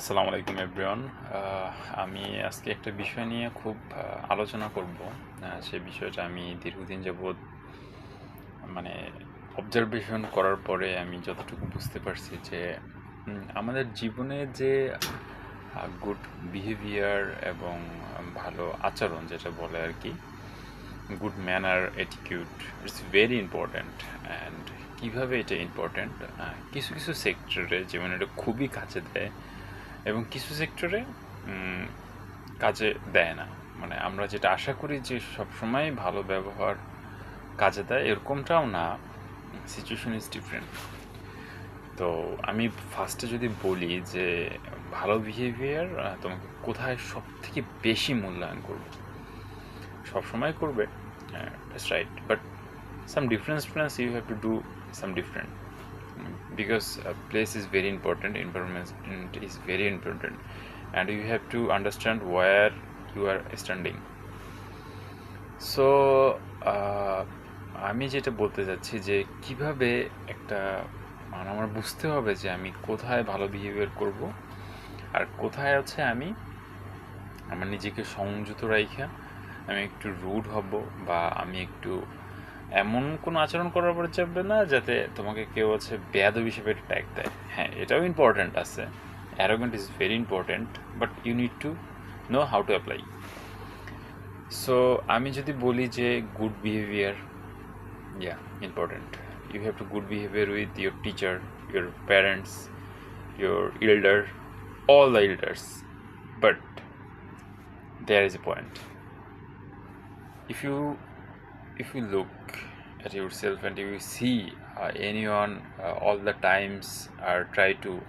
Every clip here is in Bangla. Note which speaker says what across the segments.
Speaker 1: আসসালামু আলাইকুম এভরিওয়ান আমি আজকে একটা বিষয় নিয়ে খুব আলোচনা করব। সে বিষয়টা আমি দীর্ঘদিন যাবৎ মানে অবজারভেশন করার পরে আমি যতটুকু বুঝতে পারছি যে আমাদের জীবনে যে গুড বিহেভিয়ার এবং ভালো আচরণ যেটা বলে আর কি good manner attitude it's very important and কীভাবে এটা ইম্পর্ট্যান্ট কিছু কিছু সেক্টরে যেমন এটা খুবই কাছে দেয়। এবং কিছু সেক্টরে কাজে দেয় না। মানে আমরা যেটা আশা করি যে সবসময় ভালো ব্যবহার কাজে দেয়, এরকমটাও না। সিচুয়েশন ইজ ডিফারেন্ট তো আমি ফার্স্টে যদি বলি যে ভালো বিহেভিয়ার তোমাকে কোথায় সব থেকে বেশি মূল্যায়ন করবে? সবসময় করবে that's right but some difference difference you have to do some different because a place is very important environment is very important and you have to understand where you are standing so আমি যেটা বলতে চাচ্ছি যে কীভাবে একটা মানে আমার বুঝতে হবে যে আমি কোথায় ভালো বিহেভিয়ার করব আর কোথায় আছে আমি আমার নিজেকে সংযত রাইখা আমি একটু রুড হব বা আমি একটু এমন কোনো আচরণ করার পরে চাপবে না যাতে তোমাকে কেউ হচ্ছে বেয়াদব হিসেবে ট্যাগ দেয়। হ্যাঁ এটাও ইম্পর্ট্যান্ট আছে। Arrogant is very important but you need to know how to apply so আমি যদি বলি যে good behaviour yeah important you have to good behaviour with your teacher your parents your elder all the elders but there is a point if you if you look at yourself and you see uh, anyone uh, all the times are try to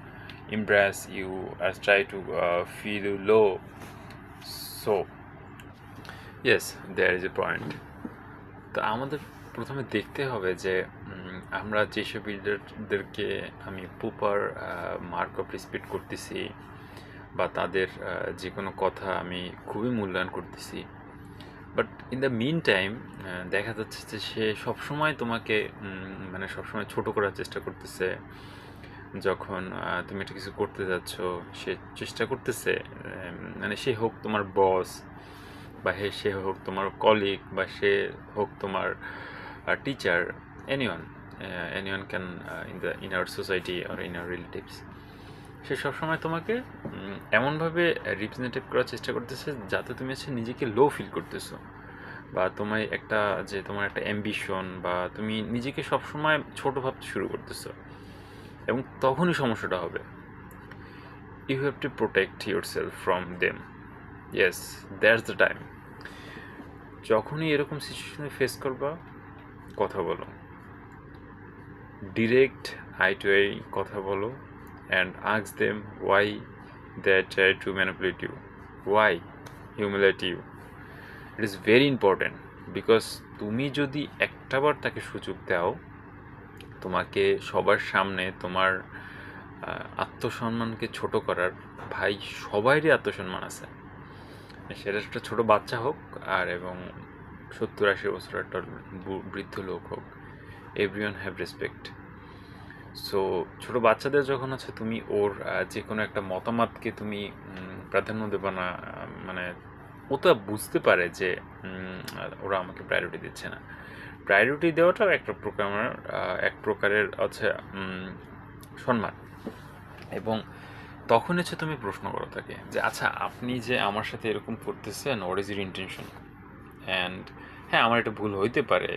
Speaker 1: impress you or try to uh, feel you low so yes there is a point তো আমাদের প্রথমে দেখতে হবে যে আমরা যেসব বিল্ডারদেরকে আমি প্রপার মার্ক অফ রেসপেক্ট করতেছি বা তাদের যে কোনো কথা আমি খুবই মূল্যায়ন করতেছি but in the mean time দেখা যাচ্ছে যে সে সবসময় তোমাকে মানে সবসময় ছোট করার চেষ্টা করতেছে। যখন তুমি একটা কিছু করতে যাচ্ছ, সে চেষ্টা করতেছে মানে সে হোক তোমার বস বা হে, সে হোক তোমার কলিগ বা সে হোক তোমার teacher anyone anyone can in the in our society R in our relatives সে সবসময় তোমাকে এমনভাবে রিপ্রেজেন্টেটিভ করার চেষ্টা করতেছে যাতে তুমি হচ্ছে নিজেকে লো ফিল করতেছো। বা তোমার একটা যে তোমার একটা অ্যাম্বিশন বা তুমি নিজেকে সবসময় ছোট ভাবতে শুরু করতেছো। এবং তখনই সমস্যাটা হবে। You have to protect yourself from them yes that's the time যখনই এরকম সিচুয়েশনে ফেস করবা, কথা বলো। ডিরেক্ট আই টু আই কথা বলো। And আক্স them why they try to manipulate you why humiliate you it is very important because তুমি যদি একটাবার তাকে সুযোগ দাও, তোমাকে সবার সামনে তোমার আত্মসম্মানকে ছোট করার, ভাই সবাইরই আত্মসম্মান আছে। সেটা একটা ছোট বাচ্চা হোক আর এবং সত্তর আশি বছর একটা বৃদ্ধ লোক হোক এভরিওয়ান হ্যাভ রেসপেক্ট সো ছোট বাচ্চাদের যখন আছে তুমি ওর যে কোনো একটা মতামতকে তুমি প্রাধান্য দেবে না মানে ও তো বুঝতে পারে যে ওরা আমাকে প্রায়োরিটি দিচ্ছে না। প্রায়োরিটি দেওয়াটাও একটা প্রকার আহ, এক প্রকারের আছে সম্মান। এবং তখন হচ্ছে তুমি প্রশ্ন করো তাকে যে আচ্ছা আপনি যে আমার সাথে এরকম করতেছেন what is your intention and হ্যাঁ আমার এটা ভুল হইতে পারে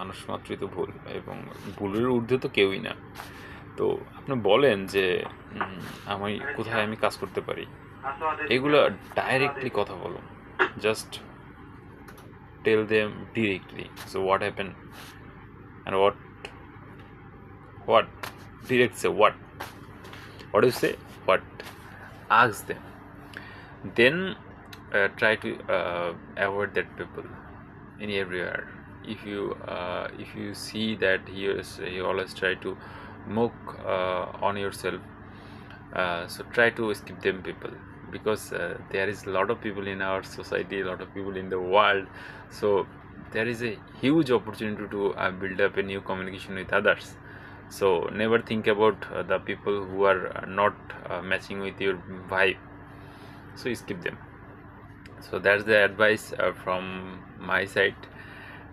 Speaker 1: মানুষ মাত্রই তো ভুল এবং ভুলের ঊর্ধ্বে তো কেউই না। তো আপনি বলেন যে আমি কোথায় আমি কাজ করতে পারি? এগুলো ডাইরেক্টলি কথা বলো just tell them directly so what happen and what what direct say what what do you say, what, ask then try to try to people in everywhere. If you uh, if you see that he is he always try to mock uh, on yourself uh, so try to skip them people because uh, there is a lot of people in our society a lot of people in the world. So there is a huge opportunity to uh, build up a new communication with others. So never think about uh, the people who are not matching with your vibe. So skip them. So that's the advice from my side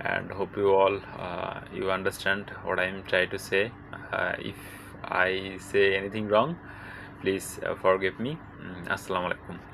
Speaker 1: and hope you all uh, you understand what i'm trying to say. Uh, if i say anything wrong please uh, forgive me. Mm, assalamu alaikum